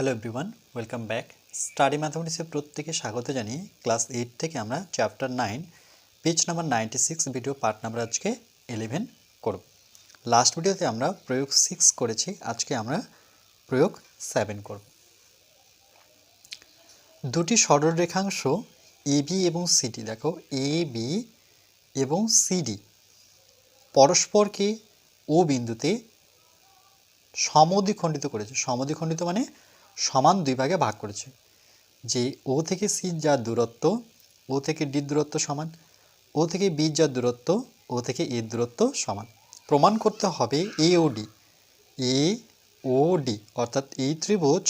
Hello everyone welcome back study ম্যাথামেটিক্সের প্রত্যেকে স্বাগত জানিয়ে ক্লাস এইট থেকে আমরা chapter nine page number ninety six video part number আজকে ইলেভেন করব। লাস্ট ভিডিওতে আমরা প্রয়োগ সিক্স করেছি, আজকে আমরা প্রয়োগ সেভেন করব। দুটি সরলরেখাংশ এ বি এবং সিডি দেখো এ বি এবং সিডি পরস্পরকে ও বিন্দুতে সমদ্বিখণ্ডিত করেছে। সমদ্বিখণ্ডিত মানে সমান দুই ভাগে ভাগ করেছে। যে ও থেকে সি যার দূরত্ব, ও থেকে ডি দূরত্ব সমান, ও থেকে বি যার দূরত্ব, ও থেকে এর দূরত্ব সমান। প্রমাণ করতে হবে এ ও ডি। এ ও ডি, অর্থাৎ এই ত্রিভুজ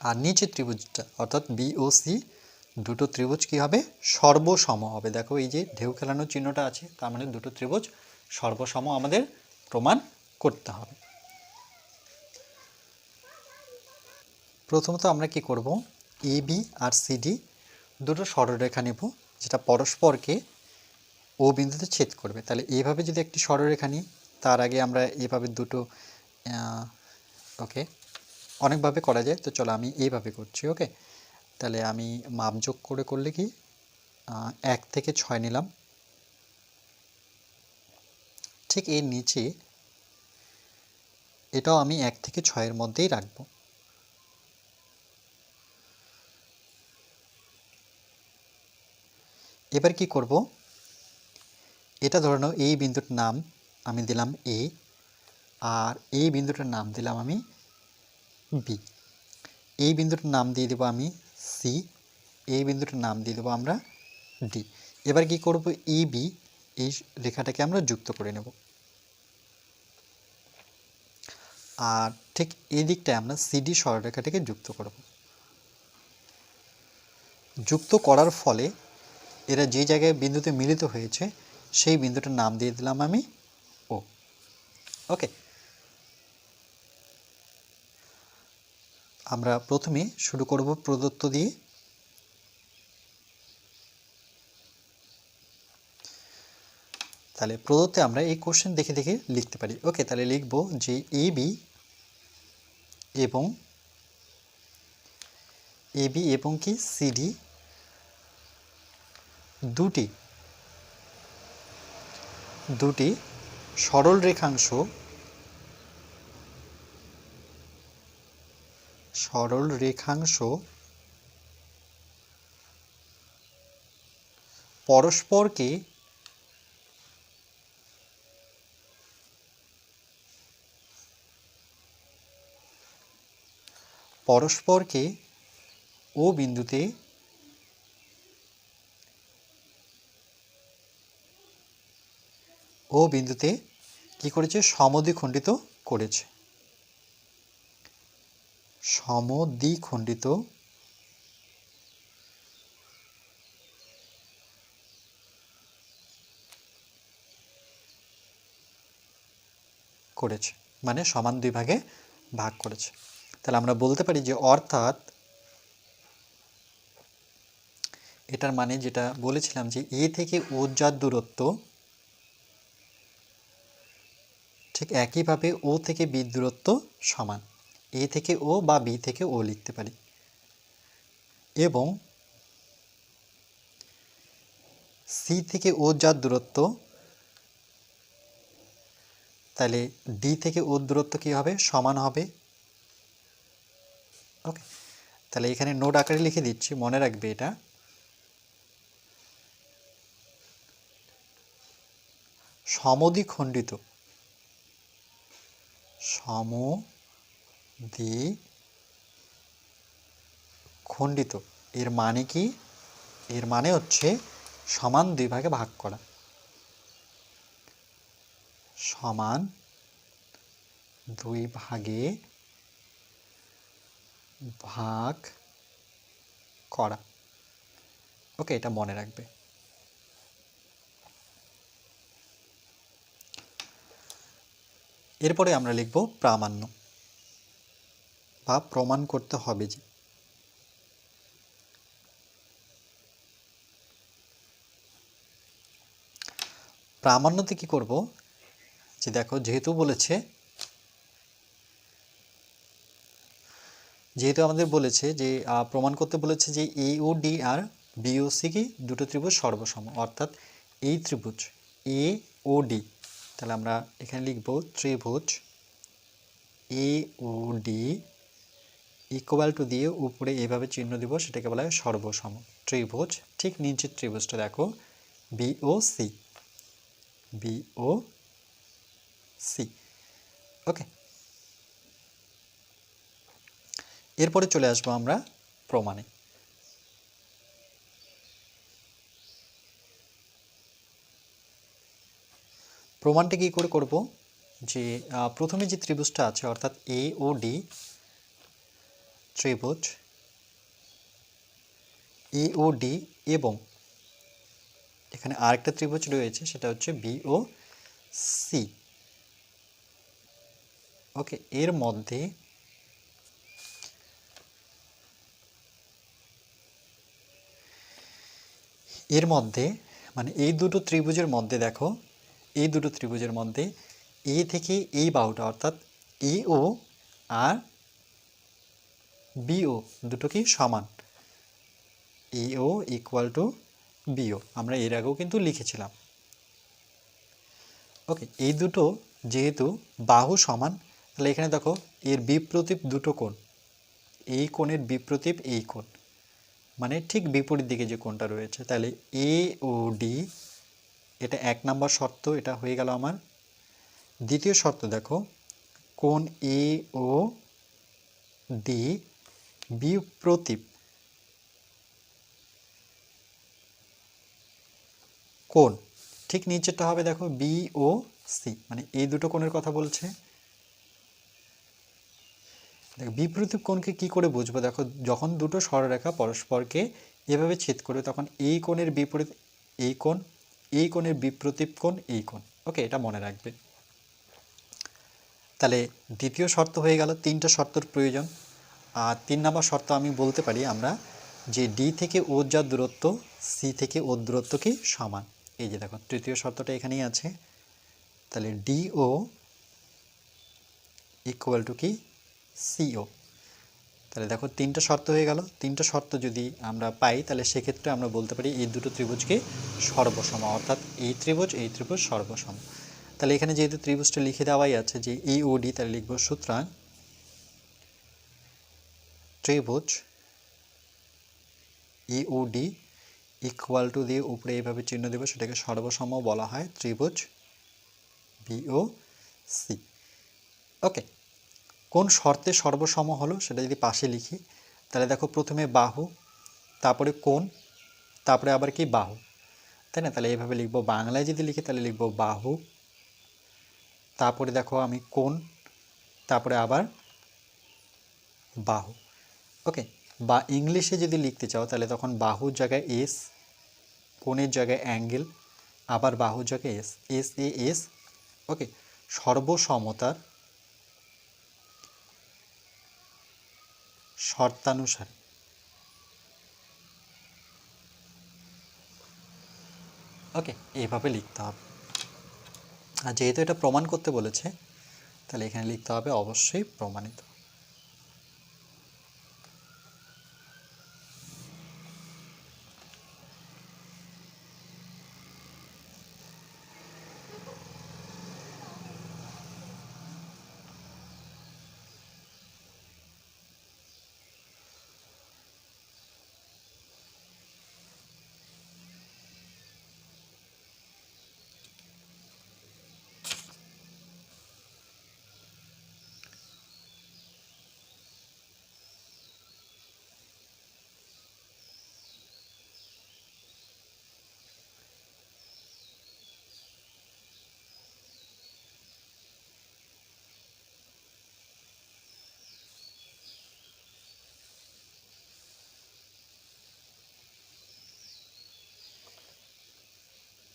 আর নিচের ত্রিভুজটা, অর্থাৎ বি ও সি, দুটো ত্রিভুজ কী হবে? সর্বসম হবে। দেখো এই যে ঢেউ খেলানোর চিহ্নটা আছে, তার মানে দুটো ত্রিভুজ সর্বসম আমাদের প্রমাণ করতে হবে। প্রথমত আমরা কি করব? এ বি আর সিডি দুটো সরলরেখা নেব, যেটা পরস্পরকে ও বিন্দুতে ছেদ করবে। তাহলে এইভাবে যদি একটি সরলরেখা নিই, তার আগে আমরা এইভাবে দুটো ওকে অনেকভাবে করা যায়। তো চলো আমি এইভাবে করছি ওকে তাহলে আমি মাপযোগ করে করলে কি এক থেকে ছয় নিলাম। ঠিক এর নিচে এটাও আমি এক থেকে ছয়ের মধ্যেই রাখব। এবার কি করব? এটা ধরে নাও, এই বিন্দুটার নাম আমি দিলাম এ আর এই বিন্দুটার নাম দিলাম আমি বি এই বিন্দুটার নাম দিয়ে দেবো আমি সি এই বিন্দুটার নাম দিয়ে দেবো আমরা ডি এবার কি করব? ই বি এই রেখাটাকে আমরা যুক্ত করে নেব। আর ঠিক এই দিকটায় আমরা সিডি সরলরেখাটাকে যুক্ত করব। যুক্ত করার ফলে এরা যে জায়গায় বিন্দুতে মিলিত হয়েছে, সেই বিন্দুটার নাম দিয়ে দিলাম আমি ও ওকে আমরা প্রথমে শুরু করব প্রদত্ত দিয়ে। তাহলে প্রদত্তে আমরা এই কোশ্চেন দেখে দেখে লিখতে পারি। ওকে তাহলে লিখব যে এ বি এবং এ বি এবং কি? সিডি দুটি। দুটি সরল রেখাংশ। সরল রেখাংশ। পরস্পরকে পরস্পরকে ও বিন্দুতে ও বিন্দুতে কি করেছে? সমদ্বিখণ্ডিত করেছে। সমদ্বিখণ্ডিত করেছে। মানে সমান দুই ভাগে ভাগ করেছে। তাহলে আমরা বলতে পারি যে অর্থাৎ এটার মানে যেটা বলেছিলাম যে এ থেকে ও যার দূরত্ব ঠিক একইভাবে ও থেকে বি দূরত্ব সমান। এ থেকে ও বা বি থেকে ও লিখতে পারি। এবং সি থেকে ও যার দূরত্ব, তাহলে ডি থেকে ও দূরত্ব কী হবে? সমান হবে। ওকে। তাহলে এখানে নোট আকারে লিখে দিচ্ছি, মনে রাখবে এটা। সমদ্বিখণ্ডিত সমদ্বি খণ্ডিত। এর মানে কি? এর মানে হচ্ছে সমান দুই ভাগে ভাগ করা। সমান দুই ভাগে ভাগ করা। ওকে, এটা মনে রাখবে। এরপরে আমরা লিখব প্রামাণ্য বা প্রমাণ করতে হবে যে। প্রামাণ্যতে কি করব? যে দেখো, যেহেতু বলেছে, যেহেতু আমাদের বলেছে যে প্রমাণ করতে বলেছে যে এ ও ডি আর বি ও সি কি দুটো ত্রিভুজ সর্বসম, অর্থাৎ এই ত্রিভুজ এ ও ডি তাহলে আমরা এখানে লিখব ত্রিভুজ A O D equal to দিয়ে উপরে এভাবে চিহ্ন দিব, সেটাকে বলা হয় সর্বসম। ত্রিভুজ, ঠিক নিচের ত্রিভুজটা দেখো B O C B O C okay এরপরে চলে আসব আমরা প্রমাণে। প্রমাণটা কী করে করব? যে প্রথমে যে ত্রিভুজটা আছে, অর্থাৎ এ ও ডি ত্রিভুজ এ ও ডি এবং এখানে আরেকটা ত্রিভুজ রয়েছে, সেটা হচ্ছে বি ও সি ওকে, এর মধ্যে এর মধ্যে মানে এই দুটো ত্রিভুজের মধ্যে দেখো এই দুটো ত্রিভুজের মধ্যে এ থেকে এই বাহুটা, অর্থাৎ এ ও আর বিও দুটো কি সমান। A O equal to B O আমরা এর আগেও কিন্তু লিখেছিলাম। ওকে, এই দুটো যেহেতু বাহু সমান, তাহলে এখানে দেখো এর বিপ্রতীপ দুটো কোণ। এই কোণের বিপ্রতীপ এই কোণ। মানে ঠিক বিপরীত দিকে যে কোণটা রয়েছে, তাহলে এ ও ডি এটা এক নাম্বার শর্ত, এটা হয়ে গেল আমার। দ্বিতীয় শর্ত দেখো কোন এ ও ডি বিপ্রতীপ। কোন ঠিক নিচেরটা হবে দেখো বি ও সি মানে এই দুটো কোণের কথা বলছে। দেখো, বিপ্রতীপ কোণকে কি করে বুঝব? দেখো, যখন দুটো সরলরেখা পরস্পরকে এভাবে ছেদ করে, তখন এই কোণের বিপরীত, এই কোণ এই কোণের বিপ্রতীপ কোণ এই কোণ। ওকে এটা মনে রাখবে। তাহলে দ্বিতীয় শর্ত হয়ে গেল তিনটা শর্তর প্রয়োজন। আর তিন নম্বর শর্ত আমি বলতে পারি আমরা যে ডি থেকে ও যা দূরত্ব সি থেকে ওর দূরত্ব কি সমান? এই যে দেখো, তৃতীয় শর্তটা এখানেই আছে। তাহলে ডি ও ইকুয়াল টু কি? সিও তাহলে দেখো তিনটা শর্ত হয়ে গেল। তিনটা শর্ত যদি আমরা পাই, তাহলে সেক্ষেত্রে আমরা বলতে পারি এই দুটো ত্রিভুজকে সর্বসম, অর্থাৎ এই ত্রিভুজ এই ত্রিভুজ সর্বসম। তাহলে এখানে যেহেতু ত্রিভুজটা লিখে দেওয়াই আছে যে ই ও ডি তাহলে লিখব সুতরাং ত্রিভুজ ই ডি ইকুয়াল টু দিয়ে উপরে এইভাবে চিহ্ন দেবো, সেটাকে সর্বসম বলা হয় ত্রিভুজ বিও সি ওকে কোন শর্তে সর্বসম হলো সেটা যদি পাশে লিখি, তাহলে দেখো প্রথমে বাহু, তারপরে কোন তারপরে আবার কি বাহু, তাই না? তাহলে এইভাবে লিখব। বাংলায় যদি লিখি, তাহলে লিখব বাহু, তারপরে দেখো আমি কোন তারপরে আবার বাহু। ওকে? বা ইংলিশে যদি লিখতে চাও, তাহলে তখন বাহুর জায়গায় এস কোণের জায়গায় অ্যাঙ্গেল, আবার বাহুর জায়গায় S S A S okay? সর্বসমতার শর্তানুসারে। ওকে এইভাবে লিখতে হবে। আর যেহেতু এটা প্রমাণ করতে বলেছে, তাহলে এখানে লিখতে হবে অবশ্যই প্রমাণিত।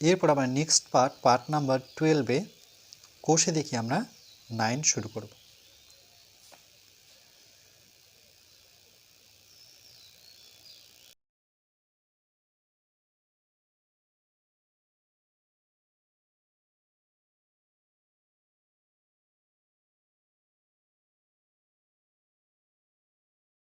এরপর আমরা নেক্সট পার্ট পার্ট নাম্বার টুয়েলভে কোষে দেখি আমরা নাইন শুরু করব।